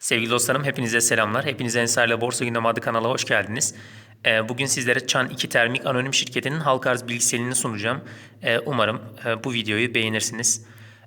Sevgili dostlarım hepinize selamlar. Hepiniz Ensar'la Borsa Gündemi adı kanala hoş geldiniz. Ee, Bugün sizlere Çan 2 Termik Anonim Şirketi'nin halka arz bilgiselini sunacağım. Ee, Umarım e, bu videoyu beğenirsiniz.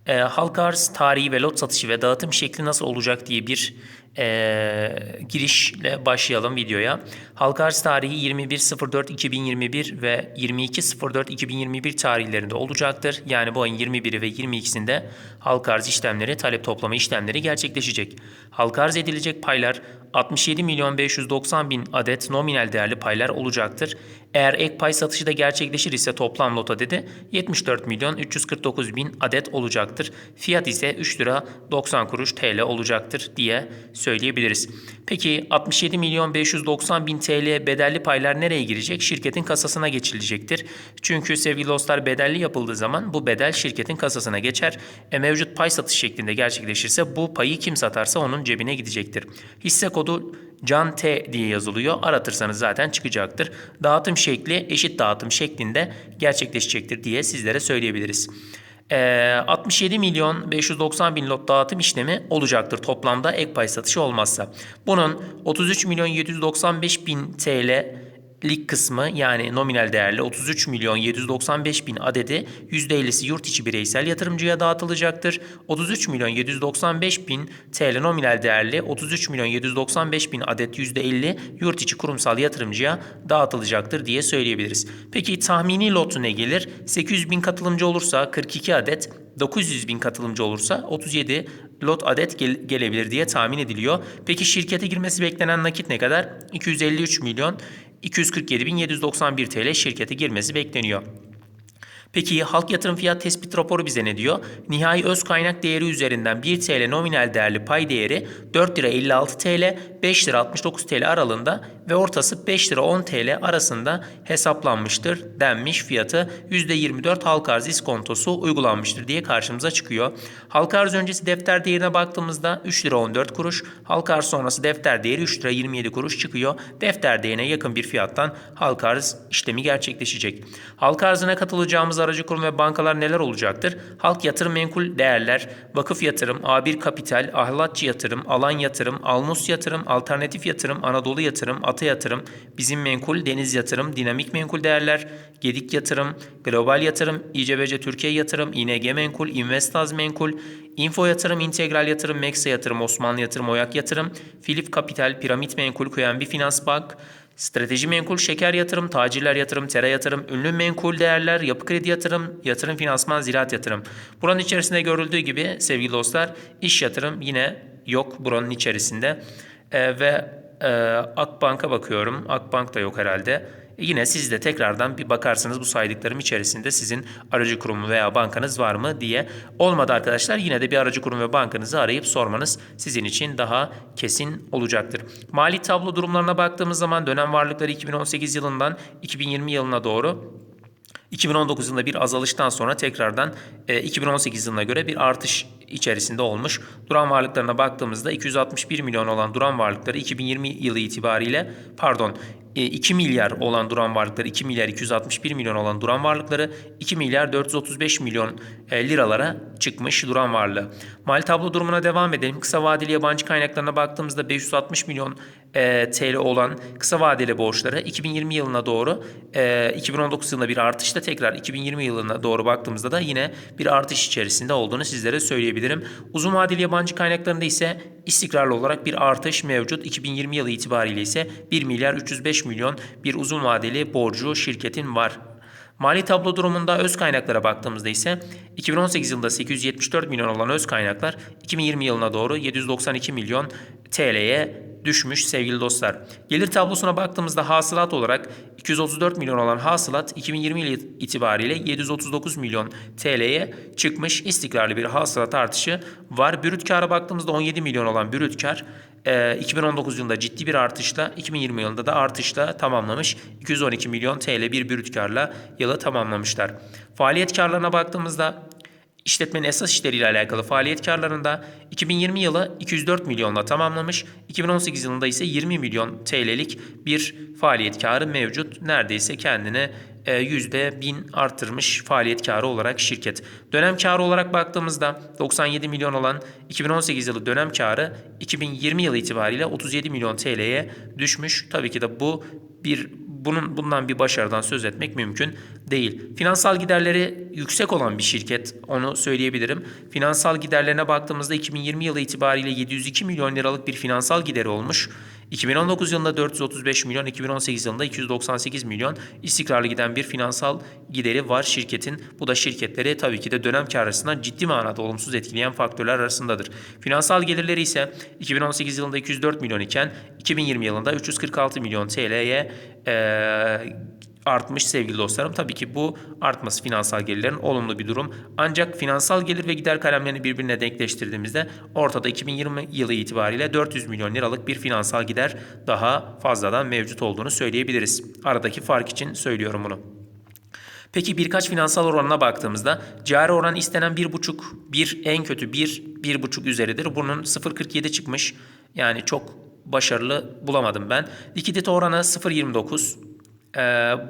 Ee, Halka arz tarihi ve lot satışı ve dağıtım şekli nasıl olacak diye bir e, girişle başlayalım videoya. Halka arz tarihi 21.04.2021 ve 22.04.2021 tarihlerinde olacaktır. Yani bu ayın 21'i ve 22'sinde halka arz işlemleri, talep toplama işlemleri gerçekleşecek. Halka arz edilecek paylar 67 milyon 590 bin adet nominal değerli paylar olacaktır. Eğer ek pay satışı da gerçekleşir ise toplam lot adedi 74 milyon 349 bin adet olacaktır. Fiyat ise 3 lira 90 kuruş TL olacaktır diye söyleyebiliriz. Peki 67 milyon 590 bin TL bedelli paylar nereye girecek? Şirketin kasasına geçilecektir. Çünkü sevgili dostlar bedelli yapıldığı zaman bu bedel şirketin kasasına geçer. E, mevcut pay satış şeklinde gerçekleşirse bu payı kim satarsa onun cebine gidecektir. Hisse kodu Can T diye yazılıyor. Aratırsanız zaten çıkacaktır. Dağıtım şekli eşit dağıtım şeklinde gerçekleşecektir diye sizlere söyleyebiliriz. Ee, 67 milyon 590 bin lot dağıtım işlemi olacaktır toplamda ek pay satışı olmazsa. Bunun 33 milyon 795 bin TL lik kısmı yani nominal değerli 33 milyon 795 bin adedi %50'si yurt içi bireysel yatırımcıya dağıtılacaktır. 33 milyon 795 bin TL nominal değerli 33 milyon 795 bin adet %50 yurt içi kurumsal yatırımcıya dağıtılacaktır diye söyleyebiliriz. Peki tahmini lotu ne gelir? 800 bin katılımcı olursa 42 adet 900 bin katılımcı olursa 37 lot adet gel- gelebilir diye tahmin ediliyor. Peki şirkete girmesi beklenen nakit ne kadar? 253 milyon 247.791 TL şirkete girmesi bekleniyor. Peki halk yatırım fiyat tespit raporu bize ne diyor? Nihai öz kaynak değeri üzerinden 1 TL nominal değerli pay değeri 4 lira 56 TL, 5 lira 69 TL aralığında ve ortası 5 lira 10 TL arasında hesaplanmıştır denmiş fiyatı %24 halka arz iskontosu uygulanmıştır diye karşımıza çıkıyor. Halka arz öncesi defter değerine baktığımızda 3 lira 14 kuruş, halka arz sonrası defter değeri 3 lira 27 kuruş çıkıyor. Defter değerine yakın bir fiyattan halka arz işlemi gerçekleşecek. Halka arzına katılacağımız aracı kurum ve bankalar neler olacaktır? Halk yatırım menkul değerler, vakıf yatırım, A1 kapital, ahlatçı yatırım, alan yatırım, almus yatırım, alternatif yatırım, Anadolu yatırım, ata yatırım, bizim menkul, deniz yatırım, dinamik menkul değerler, gedik yatırım, global yatırım, İCBC Türkiye yatırım, İNG menkul, Investaz menkul, Info yatırım, integral yatırım, Meksa yatırım, Osmanlı yatırım, Oyak yatırım, Filip kapital, piramit menkul, QNB Finans Bank, Strateji menkul, şeker yatırım, tacirler yatırım, tera yatırım, ünlü menkul değerler, yapı kredi yatırım, yatırım finansman, ziraat yatırım. Buranın içerisinde görüldüğü gibi sevgili dostlar iş yatırım yine yok buranın içerisinde. Ee, ve e, Akbank'a bakıyorum. Akbank da yok herhalde. E, Yine siz de tekrardan bir bakarsınız bu saydıklarım içerisinde sizin aracı kurumu veya bankanız var mı diye. Olmadı arkadaşlar yine de bir aracı kurum ve bankanızı arayıp sormanız sizin için daha kesin olacaktır. Mali tablo durumlarına baktığımız zaman dönem varlıkları 2018 yılından 2020 yılına doğru 2019 yılında bir azalıştan sonra tekrardan e, 2018 yılına göre bir artış içerisinde olmuş. Duran varlıklarına baktığımızda 261 milyon olan duran varlıkları 2020 yılı itibariyle pardon e, 2 milyar olan duran varlıkları 2 milyar 261 milyon olan duran varlıkları 2 milyar 435 milyon e, liralara çıkmış duran varlığı. Mali tablo durumuna devam edelim. Kısa vadeli yabancı kaynaklarına baktığımızda 560 milyon e, TL olan kısa vadeli borçları 2020 yılına doğru e, 2019 yılında bir artışla tekrar 2020 yılına doğru baktığımızda da yine bir artış içerisinde olduğunu sizlere söyleyebilirim. Uzun vadeli yabancı kaynaklarında ise istikrarlı olarak bir artış mevcut. 2020 yılı itibariyle ise 1 milyar 305 milyon bir uzun vadeli borcu şirketin var. Mali tablo durumunda öz kaynaklara baktığımızda ise 2018 yılında 874 milyon olan öz kaynaklar 2020 yılına doğru 792 milyon TL'ye düşmüş sevgili dostlar. Gelir tablosuna baktığımızda hasılat olarak 234 milyon olan hasılat 2020 yılı itibariyle 739 milyon TL'ye çıkmış istikrarlı bir hasılat artışı var. Brüt kâra baktığımızda 17 milyon olan brüt kar e, 2019 yılında ciddi bir artışla 2020 yılında da artışla tamamlamış. 212 milyon TL bir brüt karla yılı tamamlamışlar. Faaliyet karlarına baktığımızda İşletmenin esas işleriyle alakalı faaliyet karlarında 2020 yılı 204 milyonla tamamlamış. 2018 yılında ise 20 milyon TL'lik bir faaliyet karı mevcut. Neredeyse kendine e, %1000 arttırmış faaliyet karı olarak şirket. Dönem karı olarak baktığımızda 97 milyon olan 2018 yılı dönem karı 2020 yılı itibariyle 37 milyon TL'ye düşmüş. Tabii ki de bu bir bunun bundan bir başarıdan söz etmek mümkün değil. Finansal giderleri yüksek olan bir şirket onu söyleyebilirim. Finansal giderlerine baktığımızda 2020 yılı itibariyle 702 milyon liralık bir finansal gideri olmuş. 2019 yılında 435 milyon, 2018 yılında 298 milyon istikrarlı giden bir finansal gideri var şirketin. Bu da şirketleri tabii ki de dönem kar açısından ciddi manada olumsuz etkileyen faktörler arasındadır. Finansal gelirleri ise 2018 yılında 204 milyon iken 2020 yılında 346 milyon TL'ye eee artmış sevgili dostlarım. Tabii ki bu artması finansal gelirlerin olumlu bir durum. Ancak finansal gelir ve gider kalemlerini birbirine denkleştirdiğimizde ortada 2020 yılı itibariyle 400 milyon liralık bir finansal gider daha fazladan mevcut olduğunu söyleyebiliriz. Aradaki fark için söylüyorum bunu. Peki birkaç finansal oranına baktığımızda cari oran istenen 1,5, 1 en kötü 1, 1,5 üzeridir. Bunun 0,47 çıkmış. Yani çok başarılı bulamadım ben. Likidite oranı 0,29. Ee,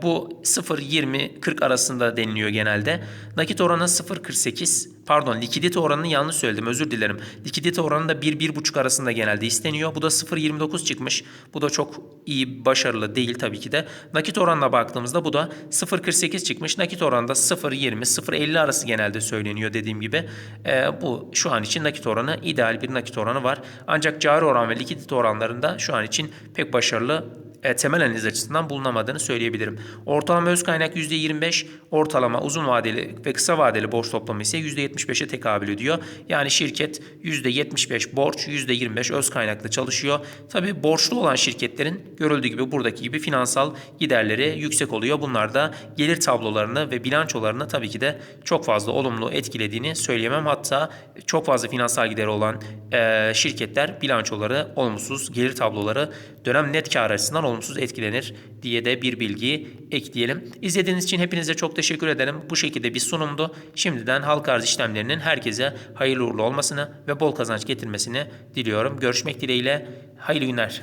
bu 0-20-40 arasında deniliyor genelde. Nakit oranı 0.48 pardon likidite oranını yanlış söyledim özür dilerim. Likidite oranı da 1-1.5 arasında genelde isteniyor. Bu da 0.29 çıkmış. Bu da çok iyi başarılı değil tabii ki de. Nakit oranına baktığımızda bu da 0.48 çıkmış. Nakit oranı da 0.20-0.50 arası genelde söyleniyor dediğim gibi. Ee, bu şu an için nakit oranı ideal bir nakit oranı var. Ancak cari oran ve likidite oranlarında şu an için pek başarılı e, temel analiz açısından bulunamadığını söyleyebilirim. Ortalama öz kaynak %25, ortalama uzun vadeli ve kısa vadeli borç toplamı ise %75'e tekabül ediyor. Yani şirket %75 borç, %25 öz kaynaklı çalışıyor. Tabi borçlu olan şirketlerin görüldüğü gibi buradaki gibi finansal giderleri yüksek oluyor. Bunlar da gelir tablolarını ve bilançolarını tabii ki de çok fazla olumlu etkilediğini söyleyemem. Hatta çok fazla finansal gideri olan e, şirketler bilançoları olumsuz, gelir tabloları dönem net kar açısından olumsuz etkilenir diye de bir bilgi ekleyelim. İzlediğiniz için hepinize çok teşekkür ederim. Bu şekilde bir sunumdu. Şimdiden halka arz işlemlerinin herkese hayırlı uğurlu olmasını ve bol kazanç getirmesini diliyorum. Görüşmek dileğiyle. Hayırlı günler.